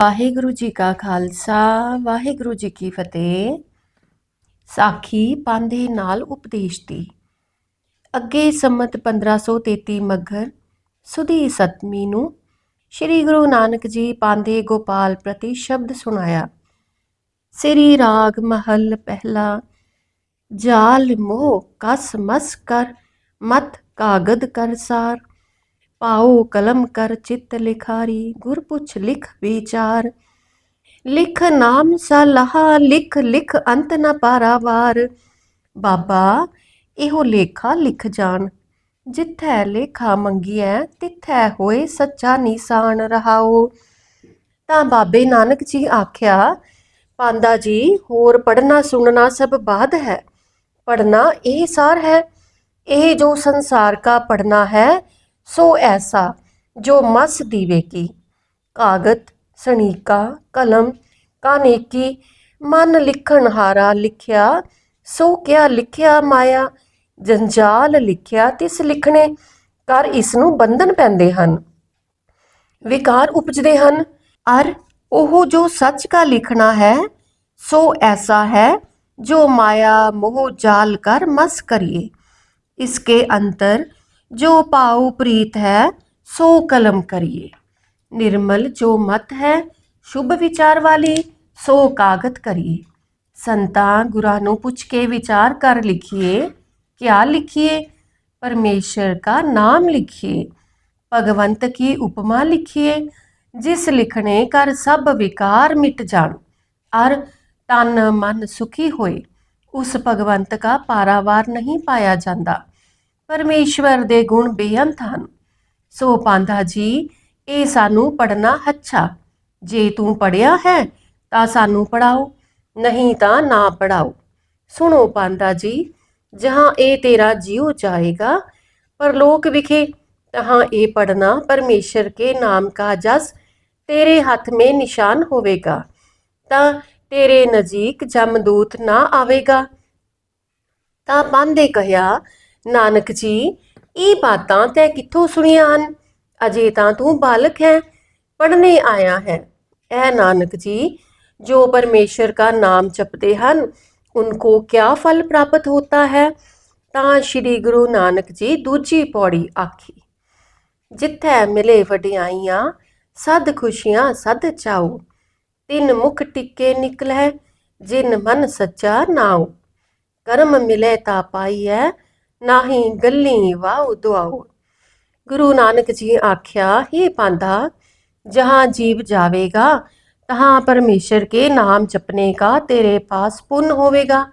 ਵਾਹਿਗੁਰੂ ਜੀ ਕਾ ਖਾਲਸਾ, ਵਾਹਿਗੁਰੂ ਜੀ ਕੀ ਫਤਿਹ। ਸਾਖੀ ਪਾਂਧੇ ਨਾਲ ਉਪਦੇਸ਼ ਦੀ। ਅੱਗੇ ਸੰਮਤ 1533 ਮੱਘਰ ਸੁਦੀ ਸਤਮੀ ਨੂੰ ਸ੍ਰੀ ਗੁਰੂ ਨਾਨਕ ਜੀ ਪਾਂਧੇ ਗੋਪਾਲ ਪ੍ਰਤੀ ਸ਼ਬਦ ਸੁਣਾਇਆ। ਸ੍ਰੀ ਰਾਗ ਮਹਲ ਪਹਿਲਾ, ਜਾਲ ਮੋਹ ਕਸ ਮਸ ਕਰ, ਮਤ ਕਾਗਦ ਕਰ ਸਾਰ। ਪਾਉ ਕਲਮ ਕਰ ਚਿੱਤ ਲਿਖਾਰੀ, ਗੁਰ ਪੁੱਛ ਲਿਖ ਵਿਚਾਰ। ਲਿਖ ਨਾਮ ਸਲਾਹਾ ਲਿਖ ਲਿਖ ਅੰਤ ਨ ਪਾਰਾਵਾਰ ਬਾਬਾ, ਇਹੋ ਲੇਖਾ ਲਿਖ ਜਾਣ। ਜਿੱਥੈ ਲੇਖਾ ਮੰਗੀਐ, ਤਿੱਥੈ ਹੋਏ ਸੱਚਾ ਨਿਸ਼ਾਨ ਰਹਾਓ। ਤਾਂ ਬਾਬੇ ਨਾਨਕ ਜੀ ਆਖਿਆ, ਪਾਂਦਾ ਜੀ, ਹੋਰ ਪੜਨਾ ਸੁਣਨਾ ਸਭ ਬਾਦ ਹੈ। ਪੜਨਾ ਇਹ ਸਾਰ ਹੈ। ਇਹ ਜੋ ਸੰਸਾਰ ਕਾ ਪੜਨਾ ਹੈ ਸੋ ਐਸਾ ਜੋ ਮਸ ਦੀਵੇ ਕੀ ਕਾਗਤ ਸਣੀਕਾ ਕਲਮ ਕਾਨੇਕੀ ਮਨ ਲਿਖਣ ਹਾਰਾ ਲਿਖਿਆ ਸੋ ਕਿਆ ਲਿਖਿਆ ਮਾਇਆ ਜੰਜਾਲ ਲਿਖਿਆ ਤਿਸ ਲਿਖਣੇ ਕਰ ਇਸ ਨੂੰ ਬੰਧਨ ਪੈਂਦੇ ਹਨ ਵਿਕਾਰ ਉਪਜਦੇ ਹਨ ਅਰ ਉਹ ਜੋ ਸੱਚ ਕਾ ਲਿਖਣਾ ਹੈ ਸੋ ਐਸਾ ਹੈ ਜੋ ਮਾਇਆ ਮੋਹ ਜਾਲ ਕਰ ਮਸ ਕਰੀਏ इसके अंतर ਜੋ ਪਾਉ ਪ੍ਰੀਤ ਹੈ, ਸੋ ਕਲਮ ਕਰੀਏ। ਨਿਰਮਲ ਜੋ ਮਤ ਹੈ, ਸ਼ੁਭ ਵਿਚਾਰ ਵਾਲੀ, ਸੋ ਕਾਗਤ ਕਰੀਏ। ਸੰਤਾਂ ਗੁਰਾਂ ਨੂੰ ਪੁੱਛ ਕੇ ਵਿਚਾਰ ਕਰ ਲਿਖੀਏ, ਕਿਆ ਲਿਖੀਏ? ਪਰਮੇਸ਼ਰ ਦਾ ਨਾਮ ਲਿਖੀਏ। ਭਗਵੰਤ ਕੀ ਉਪਮਾ ਲਿਖੀਏ? ਜਿਸ ਲਿਖਣੇ ਕਰ ਸਭ ਵਿਕਾਰ ਮਿਟ ਜਾਣ। ਅਰ ਤਨ ਮਨ ਸੁਖੀ ਹੋਏ, ਉਸ ਭਗਵੰਤ ਦਾ ਪਾਰਾਵਾਰ ਨਹੀਂ ਪਾਇਆ ਜਾਂਦਾ। ਪਰਮੇਸ਼ਵਰ ਦੇ ਗੁਣ ਬੇਅੰਤ ਹਨ। ਸੋ ਪਾਂਧਾ ਜੀ, ਇਹ ਸਾਨੂੰ ਪੜਨਾ ਅੱਛਾ। ਜੇ ਤੂੰ ਪੜਿਆ ਹੈ, ਤਾਂ ਸਾਨੂੰ ਪੜਾਓ ਨਹੀਂ ਤਾਂ ਨਾ ਪੜਾਓ ਸੁਣੋ ਪਾਂਧਾ ਜੀ, ਜਹਾਂ ਇਹ ਤੇਰਾ ਜੀਉ ਜਾਏਗਾ, ਪਰਲੋਕ ਵਿਖੇ, ਤਹਾਂ ਇਹ ਪੜਨਾ ਪਰਮੇਸ਼ਰ ਕੇ ਨਾਮ ਕਾ ਜਸ, ਤੇਰੇ ਹੱਥ ਮੇ ਨਿਸ਼ਾਨ ਹੋਵੇਗਾ। ਤਾਂ ਤੇਰੇ ਨਜ਼ਦੀਕ ਜਮਦੂਤ ਨਾ ਆਵੇਗਾ। ਤਾਂ ਪਾਂਦੇ ਕਹਿਆ ਨਾਨਕ ਜੀ, ਇਹ ਬਾਤਾਂ ਤੈ ਕਿੱਥੋਂ ਸੁਣੀਆਂ ਹਨ? ਅਜੇ ਤਾਂ ਤੂੰ ਬਾਲਕ ਹੈ ਪੜਨੇ ਆਇਆ ਹੈ। ਐ ਨਾਨਕ ਜੀ, ਜੋ ਪਰਮੇਸ਼ਰ ਦਾ ਨਾਮ ਜਪਦੇ ਹਨ, ਉਨਕੋ ਕਿਆ ਫਲ ਪ੍ਰਾਪਤ ਹੋਤਾ ਹੈ? ਤਾਂ ਸ੍ਰੀ ਗੁਰੂ ਨਾਨਕ ਜੀ ਦੂਜੀ ਪੌੜੀ ਆਖੀ, ਜਿੱਥੈ ਮਿਲੇ ਵਡਿਆਈਆਂ, ਸਦ ਖੁਸ਼ੀਆਂ ਸਦ ਚਾਉ ਤਿੰਨ ਮੁਖ ਟਿੱਕੇ ਨਿਕਲੈ ਜਿਨ ਮਨ ਸੱਚਾ ਨਾਉ ਕਰਮ ਮਿਲੇ ਤਾ ਪਾਈਐ ਨਾਹੀ ਗੱਲੀ ਵਾਉ ਦੁਆਉ ਗੁਰੂ ਨਾਨਕ ਜੀ ਆਖਿਆ, ਹੀ ਪਾਂਦਾ, ਜਹਾਂ ਜੀਵ ਜਾਵੇਗਾ, ਤਹਾਂ ਪਰਮੇਸ਼ਰ ਕੇ ਨਾਮ ਜਪਨੇ ਕਾ ਤੇਰੇ ਪਾਸ ਪੁੰਨ ਹੋਵੇਗਾ,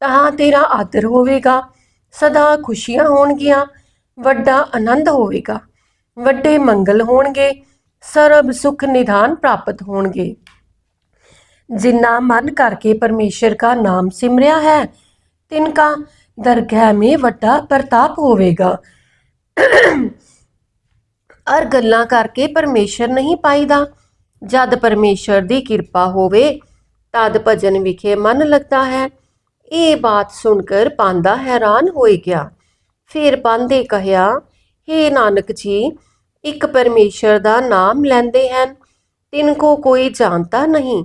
ਤਹਾਂ ਤੇਰਾ ਆਦਰ ਹੋਵੇਗਾ, ਸਦਾ ਖੁਸ਼ੀਆਂ ਹੋਣਗੀਆਂ, ਵੱਡਾ ਆਨੰਦ ਹੋਵੇਗਾ, ਵੱਡੇ ਮੰਗਲ ਹੋਣਗੇ, ਸਰਬ ਸੁਖ ਨਿਧਾਨ ਪ੍ਰਾਪਤ ਹੋਣਗੇ। ਜਿਨ੍ਹਾਂ ਮਨ ਕਰਕੇ ਪਰਮੇਸ਼ਰ ਦਾ ਨਾਮ ਸਿਮਰਿਆ ਹੈ ਤਿਨਕਾ ਦਰਗਹਿ ਮੇ ਵੱਡਾ ਪ੍ਰਤਾਪ ਹੋਵੇਗਾ। ਅਰ ਗੱਲਾਂ ਕਰਕੇ ਪਰਮੇਸ਼ਰ ਨਹੀਂ ਪਾਈਦਾ। ਜਦ ਪਰਮੇਸ਼ਰ ਦੀ ਕਿਰਪਾ ਹੋਵੇ, ਤਦ ਭਜਨ ਵਿਖੇ ਮਨ ਲੱਗਦਾ ਹੈ। ਇਹ ਬਾਤ ਸੁਣ ਕਰ ਪਾਂਦਾ ਹੈਰਾਨ ਹੋਈ ਗਿਆ। ਫਿਰ ਪਾਂਦੇ ਕਹਿਆ हे ਨਾਨਕ ਜੀ, ਇੱਕ ਪਰਮੇਸ਼ਰ ਦਾ ਨਾਮ ਲੈਂਦੇ ਹਨ। ਤਿੰਨ ਕੋ ਕੋਈ ਜਾਣਦਾ ਨਹੀਂ।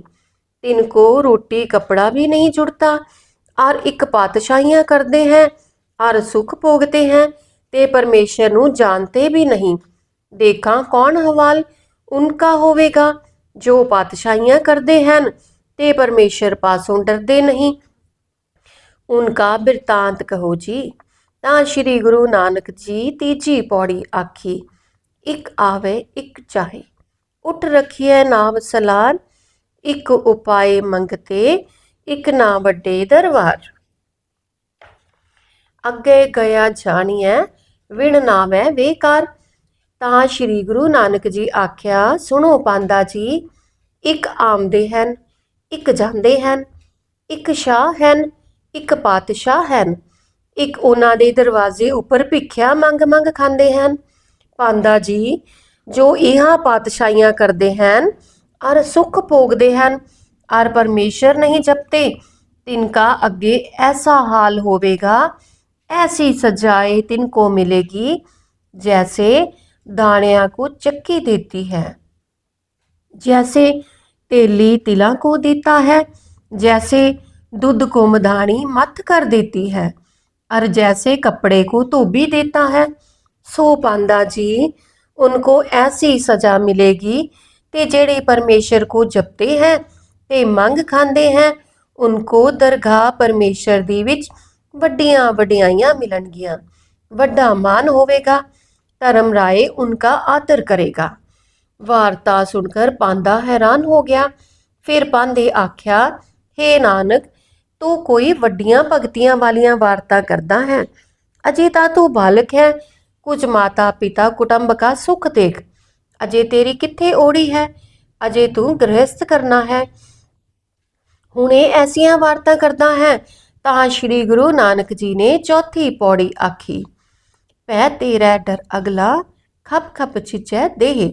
ਤਿੰਨ ਕੋ ਰੋਟੀ, ਕਪੜਾ ਵੀ ਨਹੀਂ ਜੁੜਤਾ ਹਰ ਇੱਕ ਪਾਤਸ਼ਾਹੀਆਂ ਕਰਦੇ ਹੈ, ਹਰ ਸੁੱਖ भोगते ਹੈ, ਤੇ परमेश्वर ਨੂੰ ਜਾਣਦੇ ਵੀ ਨਹੀਂ। ਦੇਖਾਂ ਕੌਣ ਹਵਾਲ, ਉਨਕਾ ਹੋਵੇਗਾ। ਜੋ ਪਾਤਸ਼ਾਹੀਆਂ ਕਰਦੇ ਹਨ, ਤੇ ਪਰਮੇਸ਼ਰ ਪਾਸੋਂ ਡਰਦੇ ਨਹੀਂ। ਉਨਕਾ ਬਿਰਤਾਂਤ ਕਹੋ ਜੀ। ਤਾਂ ਸ੍ਰੀ ਗੁਰੂ ਨਾਨਕ ਜੀ ਤੀਜੀ ਪੌੜੀ ਆਖੀ, ਇੱਕ ਆਵੇ, ਇੱਕ ਚਾਹੇ। ਉੱਠ ਰਖੀਏ ਨਾਮ ਸਲਾਨ ਇੱਕ ਉਪਾਏ ਮੰਗਤੇ ਇੱਕ ਨਾ ਵੱਡੇ ਦਰਬਾਰ। ਅੱਗੇ ਗਿਆ ਜਾਣੀਐ, ਵਿਣ ਨਾਮੈ ਵੇਕਾਰ ਤਾਂ ਸ੍ਰੀ ਗੁਰੂ ਨਾਨਕ ਜੀ ਆਖਿਆ, ਸੁਣੋ ਪਾਂਦਾ ਜੀ, ਇੱਕ ਆਮਦੇ ਹਨ, ਇੱਕ ਜਾਂਦੇ ਹਨ, ਇੱਕ ਸ਼ਾਹ ਹਨ, ਇੱਕ ਪਾਤਸ਼ਾਹ ਹਨ। ਇੱਕ ਉਹਨਾਂ ਦੇ ਦਰਵਾਜ਼ੇ ਉੱਪਰ ਭਿੱਖਿਆ ਮੰਗ ਮੰਗ ਖਾਂਦੇ ਹਨ। ਪਾਂਦਾ ਜੀ, ਜੋ ਇਹਾਂ ਪਾਤਸ਼ਾਹੀਆਂ ਕਰਦੇ ਹਨ, ਅਰ ਸੁਖ ਭੋਗਦੇ ਹਨ और परमेश्वर नहीं जपते, तिनका अगे ऐसा हाल होवेगा, ऐसी सजाए तिनको मिलेगी, जैसे दाणिया को चक्की देती है, जैसे तेली तिला को देता है, जैसे दूध को मधानी मथ कर देती है, और जैसे कपड़े को धोबी देता है, सो पांदा जी, उनको ऐसी सजा मिलेगी ते जेड़े परमेश्वर को जपते हैं ਤੇ ਮੰਗ ਖਾਂਦੇ ਹੈ, ਉਨਕੋ ਦਰਗਾਹ ਪਰਮੇਸ਼ਰ ਦੀ ਵਿੱਚ ਵੱਡੀਆਂ ਵਡਿਆਈਆਂ ਮਿਲਣਗੀਆਂ। ਵੱਡਾ ਮਾਨ ਹੋਵੇਗਾ, ਧਰਮ ਰਾਏ ਉਨਕਾ ਆਦਰ ਕਰੇਗਾ। ਵਾਰਤਾ ਸੁਣਕਰ ਪਾਂਦਾ ਹੈਰਾਨ ਹੋ ਗਿਆ। ਫਿਰ ਪਾਂਦੇ ਆਖਿਆ हे ਨਾਨਕ, ਤੂੰ ਕੋਈ ਵੱਡੀਆਂ ਭਗਤੀਆਂ ਵਾਲੀਆਂ ਵਾਰਤਾ ਕਰਦਾ ਹੈ? ਅਜੇ ਤਾਂ ਤੂੰ ਬਾਲਕ ਹੈ, ਕੁਝ ਮਾਤਾ ਪਿਤਾ ਕੁਟੰਬ ਦਾ ਸੁਖ ਦੇਖ। ਅਜੇ ਤੇਰੀ ਕਿੱਥੇ ਓੜੀ ਹੈ? ਅਜੇ ਤੂੰ ਗ੍ਰਹਿਸਥ ਕਰਨਾ ਹੈ। ਹੁਣ ਇਹ ਐਸੀਆਂ ਵਾਰਤਾ ਕਰਦਾ ਹੈ, ਤਾਂ ਸ੍ਰੀ ਗੁਰੂ ਨਾਨਕ ਜੀ ਨੇ ਚੌਥੀ ਪੌੜੀ ਆਖੀ ਪੈ ਤੇਰਾ ਡਰ ਅਗਲਾ, ਖਪ ਖਪ ਛਿਚੈ ਦੇਹ।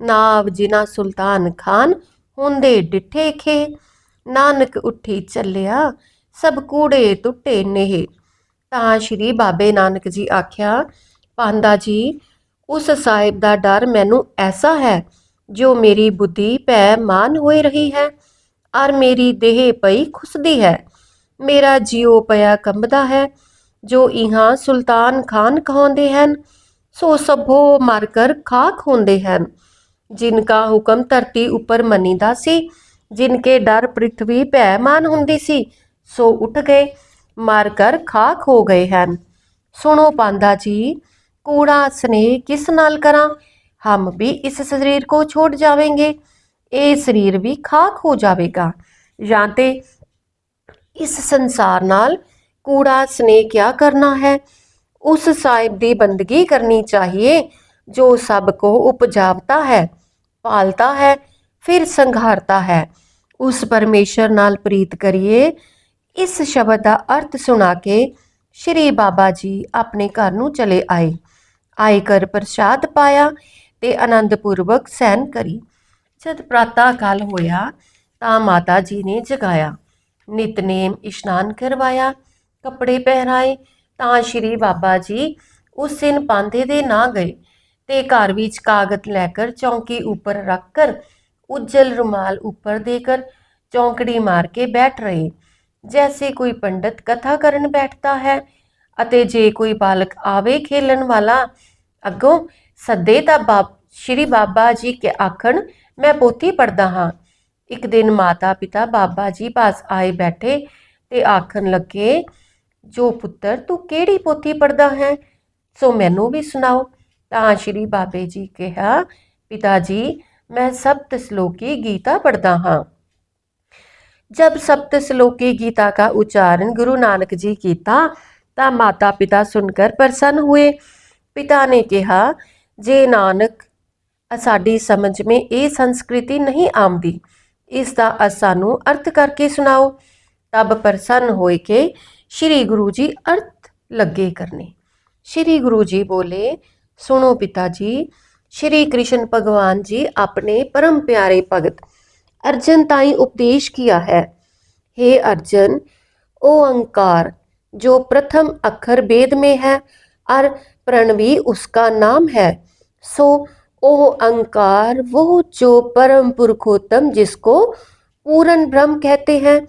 ਨਾਵ ਜਿਨਾ ਸੁਲਤਾਨ ਖਾਨ ਹੁੰਦੇ ਡਿਠੇ ਖੇ। ਨਾਨਕ ਉੱਠੀ ਚੱਲਿਆ, ਸਭ ਕੂੜੇ ਟੁੱਟੇ ਨੇਹ। ਤਾਂ ਸ਼੍ਰੀ ਬਾਬੇ ਨਾਨਕ ਜੀ ਆਖਿਆ, ਪਾਂਦਾ ਜੀ, ਉਸ ਸਾਹਿਬ ਦਾ ਡਰ ਮੈਨੂੰ ਐਸਾ ਹੈ, ਜੋ ਮੇਰੀ ਬੁੱਧੀ ਪੈ ਮਾਨ ਹੋਈ ਰਹੀ ਹੈ। ਔਰ ਮੇਰੀ ਦੇਹ ਪਈ ਖੁਸਦੀ ਹੈ। ਮੇਰਾ ਜੀਉ ਪਿਆ ਕੰਬਦਾ ਹੈ। ਜੋ ਇਹਾਂ ਸੁਲਤਾਨ ਖਾਨ ਕਹਾਉਂਦੇ ਹਨ, ਸੋ ਸਭੋ ਮਰ ਕਰ ਖਾਕ ਹੁੰਦੇ ਹਨ। ਜਿਨਕਾ ਹੁਕਮ ਧਰਤੀ ਉੱਪਰ ਮੰਨੀਦਾ ਸੀ ਜਿਨਕੇ ਡਰ ਪ੍ਰithvi ਭੈਮਾਨ ਹੁੰਦੀ ਸੀ, ਸੋ ਉੱਠ ਗਏ, ਮਾਰ ਕਰ ਖਾਕ ਹੋ ਗਏ ਹਨ। ਸੁਣੋ ਪਾਂਦਾ ਜੀ, ਕੂੜਾ, ਸਨੇਹ ਕਿਸ ਨਾਲ ਕਰਾਂ? ਹਮ ਵੀ ਇਸ ਸਰੀਰ ਕੋ ਛੋੜ ਜਾਵੇਂਗੇ। ਇਹ ਸਰੀਰ ਵੀ ਖਾਕ ਹੋ ਜਾਵੇਗਾ। ਜਾਂ ਤੇ ਇਸ ਸੰਸਾਰ ਨਾਲ ਕੂੜਾ ਸਨੇਹ ਕਿਆ ਕਰਨਾ ਹੈ? ਉਸ ਸਾਹਿਬ ਦੀ ਬੰਦਗੀ ਕਰਨੀ ਚਾਹੀਏ, ਜੋ ਸਭ ਕੋ ਉਪਜਾਵਤਾ ਹੈ, ਪਾਲਤਾ ਹੈ, ਫਿਰ ਸੰਘਾਰਤਾ ਹੈ। ਉਸ ਪਰਮੇਸ਼ਰ ਨਾਲ ਪ੍ਰੀਤ ਕਰੀਏ। ਇਸ ਸ਼ਬਦ ਦਾ ਅਰਥ ਸੁਣਾ ਕੇ ਸ਼੍ਰੀ ਬਾਬਾ ਜੀ ਆਪਣੇ ਘਰ ਨੂੰ ਚਲੇ ਆਏ। ਆਏ ਕਰ ਪ੍ਰਸ਼ਾਦ ਪਾਇਆ ਤੇ ਆਨੰਦ ਪੂਰਵਕ ਸਹਿਨ ਕਰੀ। ਜਦ ਪ੍ਰਾਤਾ ਕਾਲ ਹੋਇਆ ਤਾਂ ਮਾਤਾ ਜੀ ਨੇ ਜਗਾਇਆ। ਨਿਤਨੇਮ ਇਸ਼ਨਾਨ ਕਰਵਾਇਆ, ਕੱਪੜੇ ਪਹਿਰਾਏ ਤਾਂ ਸ਼੍ਰੀ ਬਾਬਾ ਜੀ ਉਸ ਦਿਨ ਪਾਂਦੇ ਦੇ ਨਾ ਗਏ ਤੇ ਘਰ ਵਿੱਚ ਕਾਗਜ਼ ਲੈ ਕਰ ਚੌਂਕੀ ਉੱਪਰ ਰੱਖ ਕਰ ਉਜਲ ਰੁਮਾਲ ਉੱਪਰ ਦੇ ਕਰ ਚੌਂਕੜੀ ਮਾਰ ਕੇ ਬੈਠ ਰਹੇ। ਜੈਸੇ ਕੋਈ ਪੰਡਤ ਕਥਾ ਕਰਨ ਬੈਠਦਾ ਹੈ ਅਤੇ ਜੇ ਕੋਈ ਬਾਲਕ ਆਵੇ ਖੇਲਣ ਵਾਲਾ, ਅੱਗੋਂ ਸੱਦੇ ਤਾਂ ਬਾਬ, ਸ਼੍ਰੀ ਬਾਬਾ ਜੀ ਕੇ ਆਖਣ ਮੈਂ ਪੋਥੀ ਪੜਦਾ ਹਾਂ। ਇੱਕ ਦਿਨ ਮਾਤਾ ਪਿਤਾ ਬਾਬਾ ਜੀ ਪਾਸ ਆਏ ਬੈਠੇ ਤੇ ਆਖਣ ਲੱਗੇ, ਜੋ ਪੁੱਤਰ, ਤੂੰ ਕਿਹੜੀ ਪੋਥੀ ਪੜਦਾ ਹੈ? ਸੋ ਮੈਨੂੰ ਵੀ ਸੁਣਾਓ। ਤਾਂ ਸ਼੍ਰੀ ਬਾਬੇ ਜੀ ਕਿਹਾ, ਪਿਤਾ ਜੀ, ਮੈਂ ਸਪਤ ਸ਼ਲੋਕੀ ਗੀਤਾ ਪੜਦਾ ਹਾਂ। ਜਦ ਸਪਤ ਸ਼ਲੋਕੀ ਗੀਤਾ ਦਾ ਉਚਾਰਨ ਗੁਰੂ ਨਾਨਕ ਜੀ ਕੀਤਾ, ਤਾਂ ਮਾਤਾ ਪਿਤਾ ਸੁਣ ਸੁਣकर ਪ੍ਰਸੰਨ ਹੋਏ। ਪਿਤਾ ਨੇ ਕਿਹਾ, ਜੇ ਨਾਨਕ ਸਾਡੀ ਸਮਝ ਮੇ ਇਹ ਸੰਸਕ੍ਰਿਤੀ ਨਹੀਂ ਆਮਦੀ ਇਸ ਦਾ ਅ ਸਾਨੂੰ ਅਰਥ ਕਰਕੇ ਸੁਣਾਓ ਤਬ ਪ੍ਰਸੰਨ ਹੋਏ ਕੇ ਸ਼੍ਰੀ ਗੁਰੂ ਜੀ ਅਰਥ ਲੱਗੇ ਕਰਨੇ ਸ਼੍ਰੀ ਗੁਰੂ ਜੀ ਬੋਲੇ ਸੁਣੋ ਪਿਤਾ ਜੀ ਸ਼੍ਰੀ ਕ੍ਰਿਸ਼ਨ ਭਗਵਾਨ ਜੀ ਆਪਣੇ ਪਰਮ ਪਿਆਰੇ ਭਗਤ अर्जुन ताई उपदेश किया है हे अर्जुन ओंकार जो प्रथम अक्षर वेद में है और प्रणवी उसका नाम है सो ओ अंकार, वो जो परम पुरुषोत्तम जिसको पूर्ण ब्रह्म कहते हैं,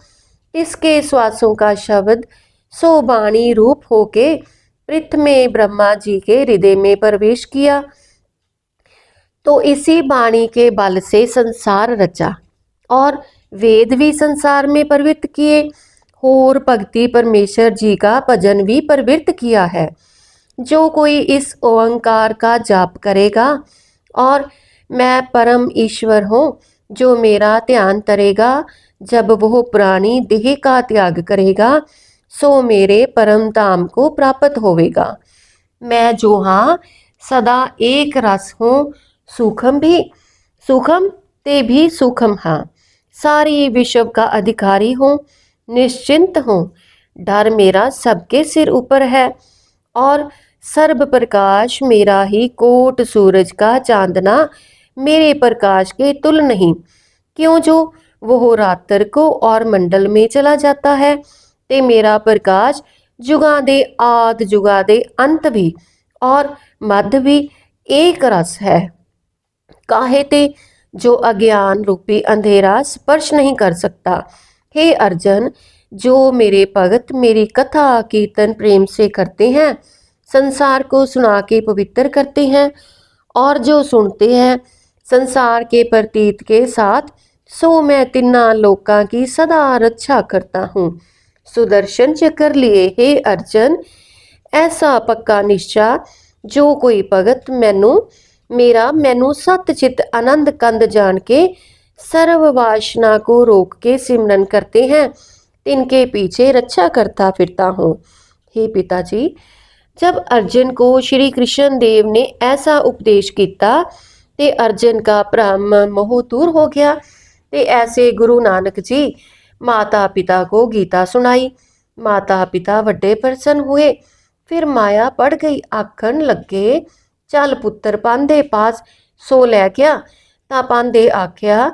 इसके श्वासों का शब्द सो वाणी रूप होके पृथ में ब्रह्मा जी के हृदय में प्रवेश किया। तो इसी वाणी के बल से संसार रचा और वेद भी संसार में प्रवृत्त किए। और भक्ति परमेश्वर जी का भजन भी प्रवृत्त किया है। जो कोई इस ओंकार का जाप करेगा और मैं परम ईश्वर हूँ, जो मेरा ध्यान करेगा। जब वह पुरानी देह का त्याग करेगा, सो मेरे परम धाम को प्राप्त होवेगा। मैं जो हाँ सदा एक रस हूँ, सूखम भी, सूखम ते भी सूखम हाँ। सारी विश्व का अधिकारी हूँ, निश्चिंत हूँ। डर मेरा सबके सिर ऊपर है और सर्व प्रकाश मेरा ही कोट सूरज का चांदना, मेरे प्रकाश के तुल नहीं। क्यों जो? वो रात्र को और मंडल में चला जाता है। ते मेरा प्रकाश जुगा दे आद जुगा दे, अंत भी और मध्य भी एक रस है। काहे ते? जो अज्ञान रूपी अंधेरा स्पर्श नहीं कर सकता। हे अर्जन, जो मेरे भगत मेरी कथा कीर्तन प्रेम से करते हैं संसार को सुना के पवित्र करते हैं और जो सुनते हैं संसार के प्रतीत के साथ सो मैं तिन्ना लोकां की सदा रक्षा करता हूँ सुदर्शन चक्र लिए हे अर्जन ऐसा पक्का निश्चा ਜੋ ਕੋਈ ਭਗਤ ਮੈਨੂੰ ਮੇਰਾ ਮੈਨੂੰ ਸਤ ਚਿਤ आनंद कंद जान के सर्व वासना को रोक के सिमरन करते हैं तिनके पीछे रक्षा करता फिरता हूँ हे पिताजी जब अर्जुन को श्री कृष्ण देव ने ऐसा उपदेश किया ते अर्जुन का भ्रम मोह दूर हो गया ते ऐसे गुरु नानक जी माता पिता को गीता सुनाई माता पिता ਵੱਡੇ ਪ੍ਰਸੰਨ हुए ਫਿਰ ਮਾਇਆ ਪੜ ਗਈ ਆਖਣ ਲੱਗੇ ਚੱਲ ਪੁੱਤਰ ਪਾਂਦੇ ਪਾਸ ਸੋ ਲੈ ਗਿਆ ਤਾਂ ਪਾਂਦੇ ਆਖਿਆ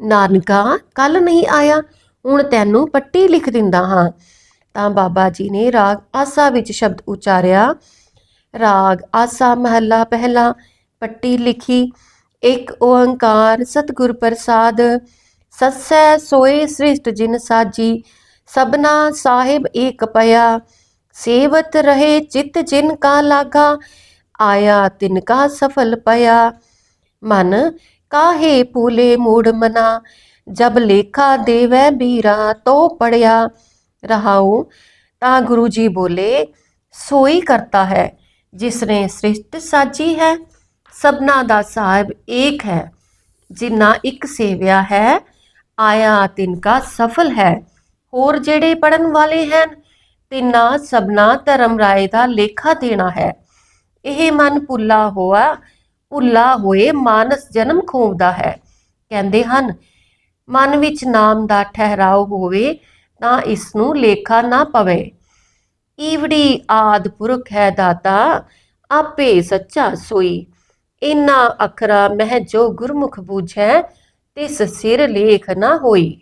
ਨਾਨਕਾ ਕੱਲ ਨਹੀਂ ਆਇਆ ਹੁਣ ਤੈਨੂੰ ਪੱਟੀ ਲਿਖ ਦਿੰਦਾ ਹਾਂ ਤਾਂ ਬਾਬਾ ਜੀ ਨੇ ਰਾਗ ਆਸਾ ਵਿੱਚ ਸ਼ਬਦ ਉਚਾਰਿਆ। ਰਾਗ ਆਸਾ ਮਹੱਲਾ ਪਹਿਲਾ, ਪੱਟੀ ਲਿਖੀ, ਇੱਕ ਓੰਕਾਰ ਸਤਿਗੁਰ ਪ੍ਰਸਾਦ, ਸਸੈ ਸੋਏ ਸ੍ਰਿਸ਼ਟ ਜਿਨ ਸਾਜੀ ਸਬਨਾ ਸਾਹਿਬ ਏਕ ਪਿਆ, ਸੇਵਤ ਰਹੇ ਚਿਤ ਜਿਨ ਕਾ ਲਾਗਾ, ਆਇਆ ਤਿਨ ਕਾ ਸਫਲ ਪਿਆ। ਮਨ ਕਾਹੇ ਪੂਲੇ ਮੂੜ ਮਨਾ, ਜਬ ਲੇਖਾ ਦੇਵੈ ਬੀਰਾ ਤੋ ਪੜਿਆ। ਰਹਾਉ ਤਾਂ ਗੁਰੂ ਜੀ ਬੋਲੇ, ਸੋਈ ਕਰਤਾ ਹੈ ਜਿਸ ਨੇ ਸ੍ਰਿਸ਼ਟ ਸਾਜੀ ਹੈ, ਸਭਨਾ ਦਾ ਸਾਹਿਬ ਏਕ ਹੈ। ਜਿਨ੍ਹਾਂ ਇੱਕ ਸੇਵਿਆ ਹੈ, ਆਇਆ ਤਿਨ ਕਾ ਸਫਲ ਹੈ। ਹੋਰ ਜਿਹੜੇ ਪੜਨ ਵਾਲੇ ਹਨ, ਤਿੰਨਾ ਸਭਨਾ ਧਰਮ ਰਾਏ ਦਾ ਲੇਖਾ ਦੇਣਾ ਹੈ। ਇਹ ਮਨ ਪੁੱਲਾ ਹੋਆ ਪੁੱਲਾ ਹੋਏ ਮਾਨਸ ਜਨਮ ਖੋਵਦਾ ਹੈ। ਕਹਿੰਦੇ ਹਨ, ਮਨ ਵਿੱਚ ਨਾਮ ਦਾ ਠਹਿਰਾਓ ਹੋਵੇ ਤਾਂ ਇਸ ਨੂੰ ਲੇਖਾ ਨਾ ਪਵੇ। ਈਵੜੀ ਆਦ ਪੁਰਖ ਹੈ ਦਾਤਾ, ਆਪੇ ਸੱਚਾ ਸੋਈ। ਇਨਾ ਅਖਰਾ ਮਹਿ ਜੋ ਗੁਰਮੁਖ ਬੂਝੈ, ਤਿਸ ਸਿਰ ਲੇਖ ਨਾ ਹੋਈ।